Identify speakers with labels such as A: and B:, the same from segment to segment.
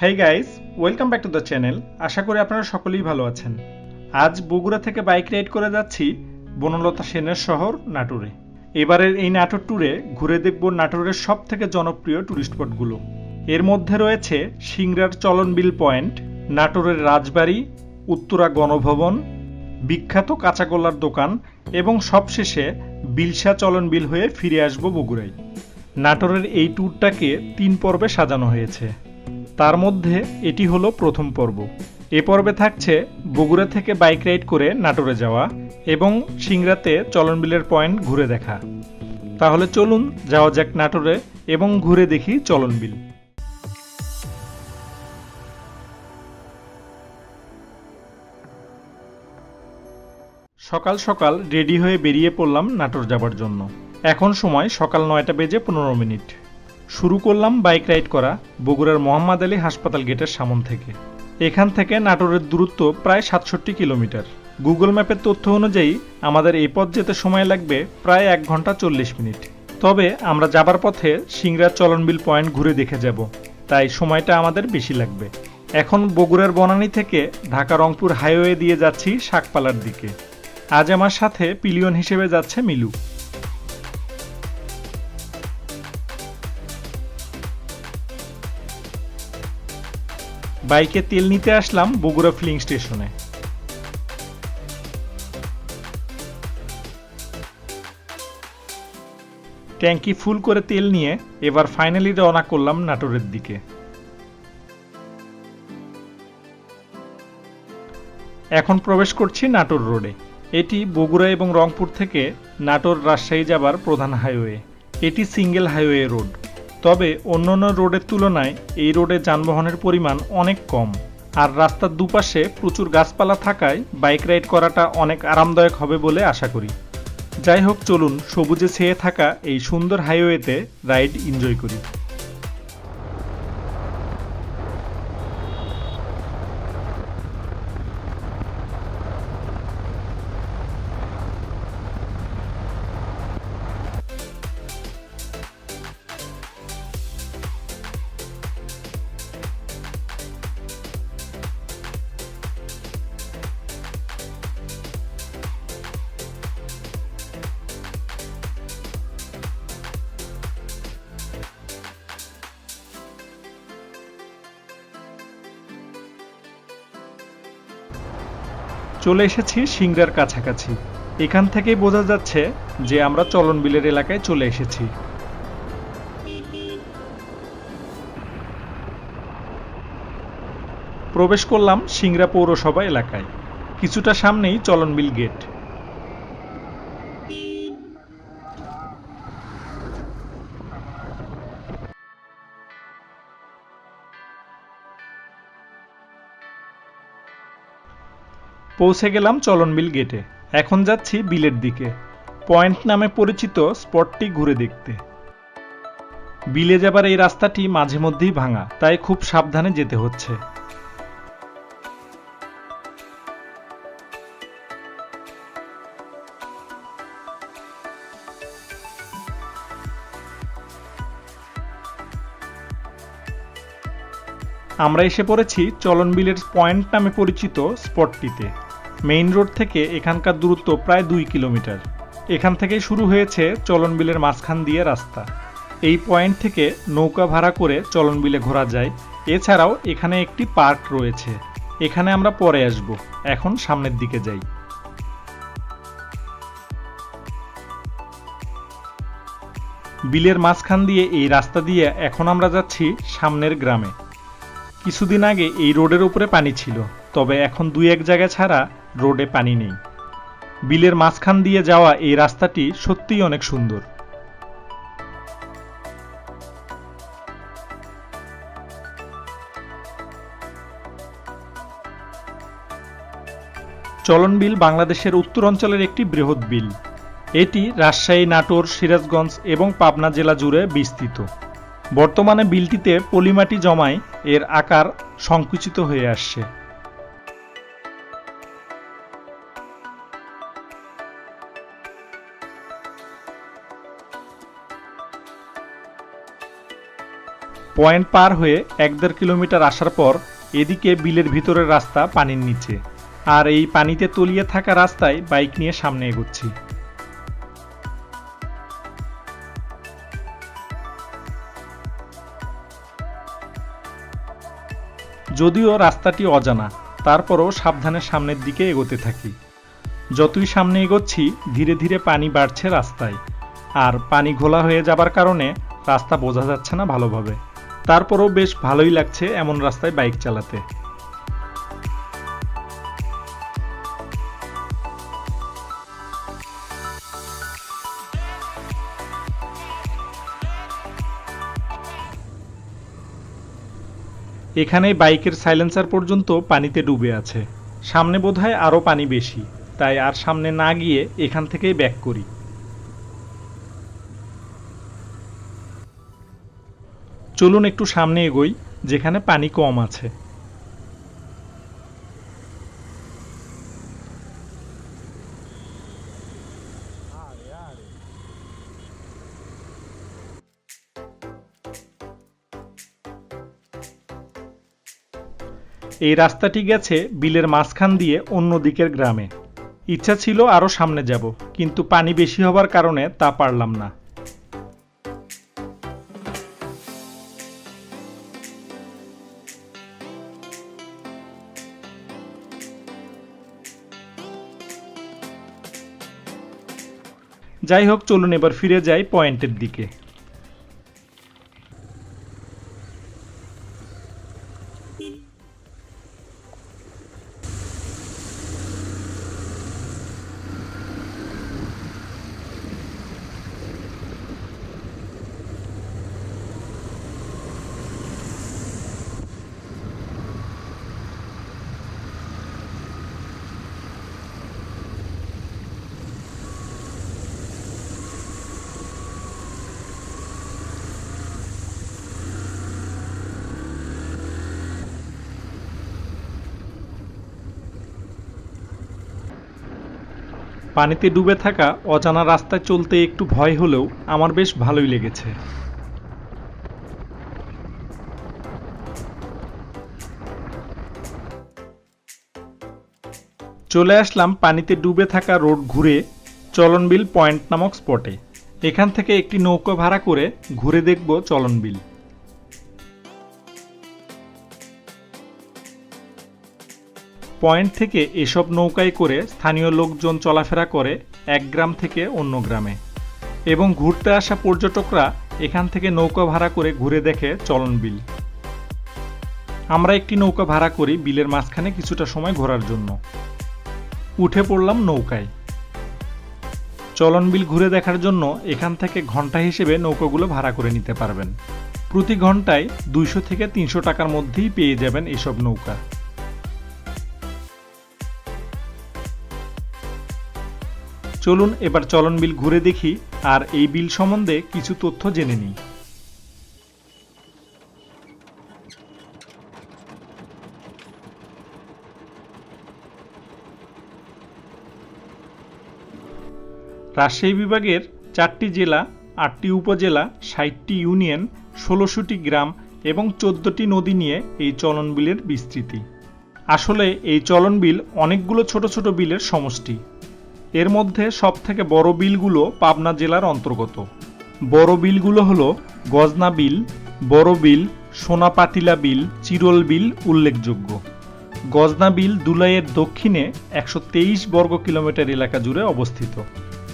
A: Hey guys welcome back to the channel আশা করি আপনারা সকলেই ভালো আছেন। আজ বগুড়া থেকে বাইক রাইড করে যাচ্ছি বনলতা সেনের শহর নাটোরে। এবারের এই নাটোর ট্যুরে ঘুরে দেখব নাটোরের সব থেকে জনপ্রিয় ট্যুরিস্ট স্পটগুলো এর মধ্যে রয়েছে সিংড়ার চলনবিল পয়েন্ট, নাটোরের রাজবাড়ি, উত্তরা গণভবন, বিখ্যাত কাঁচাগোল্লার দোকান এবং সবশেষে বিলসা চলনবিল হয়ে ফিরে আসব বগুড়ায়। নাটোরের এই ট্যুরটাকে তিন পর্বে সাজানো হয়েছে। তার মধ্যে এটি হলো প্রথম পর্ব। এ পর্বে থাকছে বগুড়া থেকে বাইক রাইড করে নাটোরে যাওয়া এবং সিংড়াতে চলনবিলের পয়েন্ট ঘুরে দেখা। তাহলে চলুন যাওয়া যাক নাটোরে এবং ঘুরে দেখি চলনবিল। সকাল সকাল রেডি হয়ে বেরিয়ে পড়লাম নাটোর যাবার জন্য। এখন সময় সকাল নয়টা বেজে পনেরো মিনিট। শুরু করলাম বাইক রাইড করা বগুড়ার মোহাম্মদ আলী হাসপাতাল গেটের সামন থেকে। এখান থেকে নাটোরের দূরত্ব প্রায় সাতষট্টি কিলোমিটার। গুগল ম্যাপের তথ্য অনুযায়ী আমাদের এই পথ যেতে সময় লাগবে প্রায় এক ঘণ্টা চল্লিশ মিনিট। তবে আমরা যাবার পথে সিংড়ার চলনবিল পয়েন্ট ঘুরে দেখে যাব। তাই সময়টা আমাদের বেশি লাগবে। এখন বগুড়ার বনানী থেকে ঢাকা রংপুর হাইওয়ে দিয়ে যাচ্ছি শাকপালার দিকে। আজ আমার সাথে পিলিয়ন হিসেবে যাচ্ছে মিলু। বাইকে তেল নিতে আসলাম বগুড়া ফিলিং স্টেশনে। ট্যাঙ্কি ফুল করে তেল নিয়ে এবার ফাইনালি রওনা করলাম নাটোরের দিকে। এখন প্রবেশ করছি নাটোর রোডে। এটি বগুড়া এবং রংপুর থেকে নাটোর রাজশাহী যাবার প্রধান হাইওয়ে এটি সিঙ্গেল হাইওয়ে রোড তবে অন্য অন্য রোডের তুলনায় এই রোডে যানবাহনের পরিমাণ অনেক কম। আর রাস্তার দুপাশে প্রচুর গাছপালা থাকায় বাইক রাইড করাটা অনেক আরামদায়ক হবে বলে আশা করি। যাই হোক, চলুন সবুজে ছেয়ে থাকা এই সুন্দর হাইওয়েতে রাইড এনজয় করি। চলে এসেছি সিংড়ার কাছাকাছি। এখান থেকেই বোঝা যাচ্ছে যে আমরা চলন বিলের এলাকায় চলে এসেছি। প্রবেশ করলাম সিংড়া পৌরসভা এলাকায়। কিছুটা সামনেই চলনবিল গেট। পৌঁছে গেলাম চলনবিল গেটে। এখন যাচ্ছি বিলের দিকে। পয়েন্ট নামে পরিচিত স্পটটি ঘুরে দেখতে। বিলে যাবার এই রাস্তাটি মাঝে মধ্যেই ভাঙা, তাই খুব সাবধানে যেতে হচ্ছে। আমরা এসে পড়েছি চলনবিলের পয়েন্ট নামে পরিচিত স্পটটিতে। মেইন রোড থেকে এখানকার দূরত্ব প্রায় দুই কিলোমিটার। এখান থেকেই শুরু হয়েছে চলনবিলের মাঝখান দিয়ে রাস্তা। এই পয়েন্ট থেকে নৌকা ভাড়া করে চলনবিলে ঘোরা যায়। এছাড়াও এখানে একটি পার্ক রয়েছে। এখানে আমরা পরে আসব। এখন সামনের দিকে যাই। বিলের মাঝখান দিয়ে এই রাস্তা দিয়ে এখন আমরা যাচ্ছি সামনের গ্রামে। কিছুদিন আগে এই রোডের উপরে পানি ছিল। তবে এখন দুই এক জায়গা ছাড়া রোডে পানি নেই। বিলের মাঝখান দিয়ে যাওয়া এই রাস্তাটি সত্যিই অনেক সুন্দর। চলন বিল বাংলাদেশের উত্তর অঞ্চলের একটি বৃহৎ বিল। এটি রাজশাহী, নাটোর, সিরাজগঞ্জ এবং পাবনা জেলা জুড়ে বিস্তৃত। বর্তমানে বিলটিতে পলিমাটি জমায় এর আকার সংকুচিত হয়ে আসছে। পয়েন্ট পার হয়ে এক দেড় কিলোমিটার আসার পর এদিকে বিলের ভিতরের রাস্তা পানির নিচে। আর এই পানিতে তলিয়ে থাকা রাস্তায় বাইক নিয়ে সামনে এগোচ্ছি। যদিও রাস্তাটি অজানা, তারপরও সাবধানে সামনের দিকে এগোতে থাকি। যতই সামনে এগোচ্ছি, ধীরে ধীরে পানি বাড়ছে রাস্তায়। আর পানি ঘোলা হয়ে যাবার কারণে রাস্তা বোঝা যাচ্ছে না ভালোভাবে। তারপরও বেশ ভালোই লাগছে এমন রাস্তায় বাইক চালাতে। এখানে বাইকের সাইলেন্সার পর্যন্ত পানিতে ডুবে আছে। সামনে বোধহয় আরও পানি বেশি, তাই আর সামনে না গিয়ে এখান থেকেই ব্যাক করি। চলুন একটু সামনে এগোই, যেখানে পানি কম আছে। এই রাস্তাটি গেছে বিলের মাঝখান দিয়ে অন্য দিকের গ্রামে। ইচ্ছা ছিল আরও সামনে যাব, কিন্তু পানি বেশি হবার কারণে তা পারলাম না। যাই হোক চলুন এবার ফিরে যাই পয়েন্টের দিকে। পানিতে ডুবে থাকা অজানা রাস্তায় চলতে একটু ভয় হলেও আমার বেশ ভালোই লেগেছে। চলে আসলাম পানিতে ডুবে থাকা রোড ঘুরে চলনবিল পয়েন্ট নামক স্পটে। এখান থেকে একটি নৌকা ভাড়া করে ঘুরে দেখব চলনবিল। পয়েন্ট থেকে এসব নৌকায় করে স্থানীয় লোকজন চলাফেরা করে এক গ্রাম থেকে অন্য গ্রামে। এবং ঘুরতে আসা পর্যটকরা এখান থেকে নৌকা ভাড়া করে ঘুরে দেখে চলন বিল। আমরা একটি নৌকা ভাড়া করি বিলের মাঝখানে কিছুটা সময় ঘোরার জন্য। উঠে পড়লাম নৌকায়। চলন বিল ঘুরে দেখার জন্য এখান থেকে ঘণ্টা হিসেবে নৌকাগুলো ভাড়া করে নিতে পারবেন। প্রতি ঘন্টায় দুইশো থেকে তিনশো টাকার মধ্যেই পেয়ে যাবেন এসব নৌকা। চলুন এবার চলন বিল ঘুরে দেখি আর এই বিল সম্বন্ধে কিছু তথ্য জেনে নিই। রাজশাহী বিভাগের চারটি জেলা, আটটি উপজেলা, ষাটটি ইউনিয়ন, ষোলোশোটি গ্রাম এবং চোদ্দটি নদী নিয়ে এই চলন বিলের বিস্তৃতি। আসলে এই চলন বিল অনেকগুলো ছোট ছোট বিলের সমষ্টি। এর মধ্যে সবথেকে বড় বিলগুলো পাবনা জেলার অন্তর্গত। বড় বিলগুলো হলো গজনা বিল, বড় বিল সোনাপাতিলা বিল, চিরল বিল উল্লেখযোগ্য। গজনা বিল দুলাইয়ের দক্ষিণে একশো তেইশ বর্গ কিলোমিটার এলাকা জুড়ে অবস্থিত।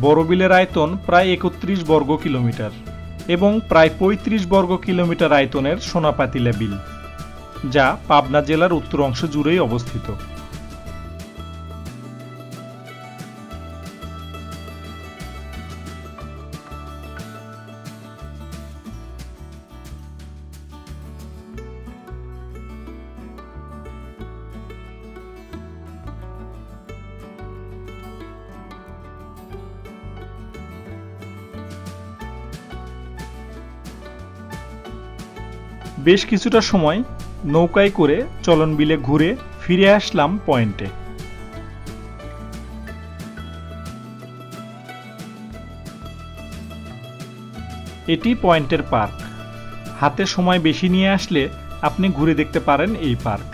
A: বড় বিলের আয়তন প্রায় একত্রিশ বর্গ কিলোমিটার এবং প্রায় পঁয়ত্রিশ বর্গ কিলোমিটার আয়তনের সোনাপাতিলা বিল, যা পাবনা জেলার উত্তর অংশ জুড়েই অবস্থিত। বেশ কিছুটা সময় নৌকায় করে চলন বিলে ঘুরে ফিরে আসলাম পয়েন্টে। এটি পয়েন্টের পার্ক। হাতে সময় বেশি নিয়ে আসলে আপনি ঘুরে দেখতে পারেন এই পার্ক।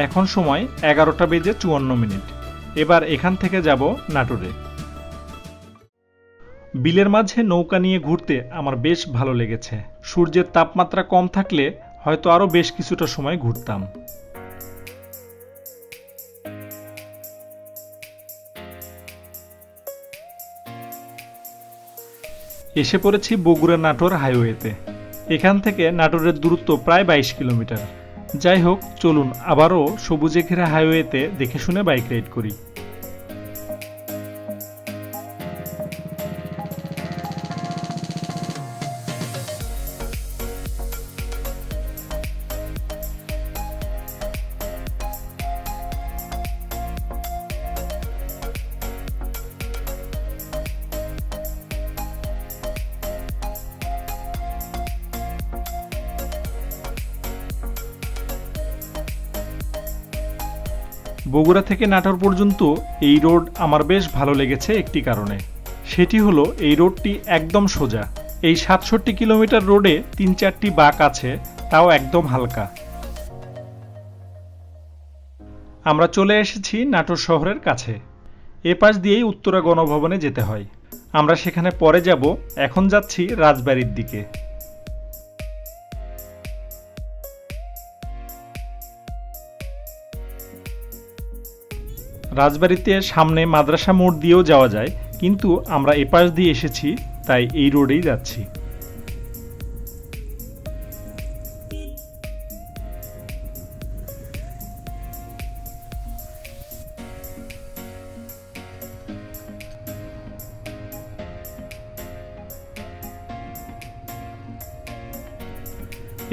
A: এখন সময় এগারোটা বেজে চুয়ান্ন মিনিট। এবার এখান থেকে যাব নাটোরে। বিলের মাঝে নৌকা নিয়ে ঘুরতে আমার বেশ ভালো লেগেছে। সূর্যের তাপমাত্রা কম থাকলে হয়তো আরও বেশ কিছুটা সময় ঘুরতাম। এসে পড়েছি বগুড়া নাটোর হাইওয়েতে। এখান থেকে নাটোরের দূরত্ব প্রায় বাইশ কিলোমিটার। যাই হোক, চলুন আবারও সবুজে ঘেরা হাইওয়েতে দেখে শুনে বাইক রাইড করি। বগুড়া থেকে নাটোর পর্যন্ত এই রোড আমার বেশ ভালো লেগেছে একটি কারণে। সেটি হলো এই রোডটি একদম সোজা। এই সাতষট্টি কিলোমিটার রোডে তিন চারটি বাঁক আছে, তাও একদম হালকা। আমরা চলে এসেছি নাটোর শহরের কাছে। এ পাশ দিয়েই উত্তরা গণভবনে যেতে হয়। আমরা সেখানে পরে যাব, এখন যাচ্ছি রাজবাড়ির দিকে। রাজবাড়িতে সামনে মাদ্রাসা মোড় দিয়েও যাওয়া যায়, কিন্তু আমরা এপাশ দিয়ে এসেছি, তাই এই রোডেই যাচ্ছি।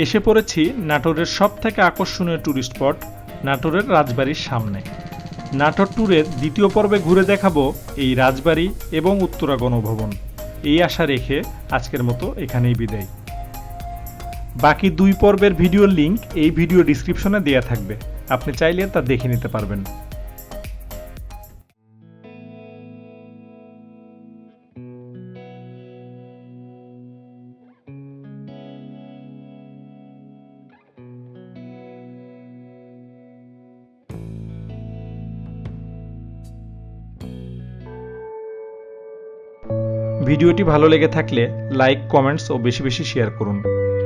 A: এসে পড়েছি নাটোরের সব থেকে আকর্ষণীয় ট্যুরিস্ট স্পট নাটোরের রাজবাড়ির সামনে। নাটোর ট্যুরের দ্বিতীয় পর্বে ঘুরে দেখাবো এই রাজবাড়ি এবং উত্তরা গণভবন। এই আশা রেখে আজকের মতো এখানেই বিদায়। বাকি দুই পর্বের ভিডিওর লিংক এই ভিডিও ডিসক্রিপশনে দেওয়া থাকবে। আপনি চাইলে তা দেখে নিতে পারবেন। ভিডিওটি ভালো লেগে থাকলে লাইক, কমেন্টস ও বেশি বেশি শেয়ার করুন।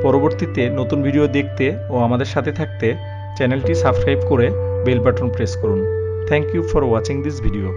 A: পরবর্তীতে নতুন ভিডিও দেখতে ও আমাদের সাথে থাকতে চ্যানেলটি সাবস্ক্রাইব করে বেল বাটন প্রেস করুন। Thank you for watching this video.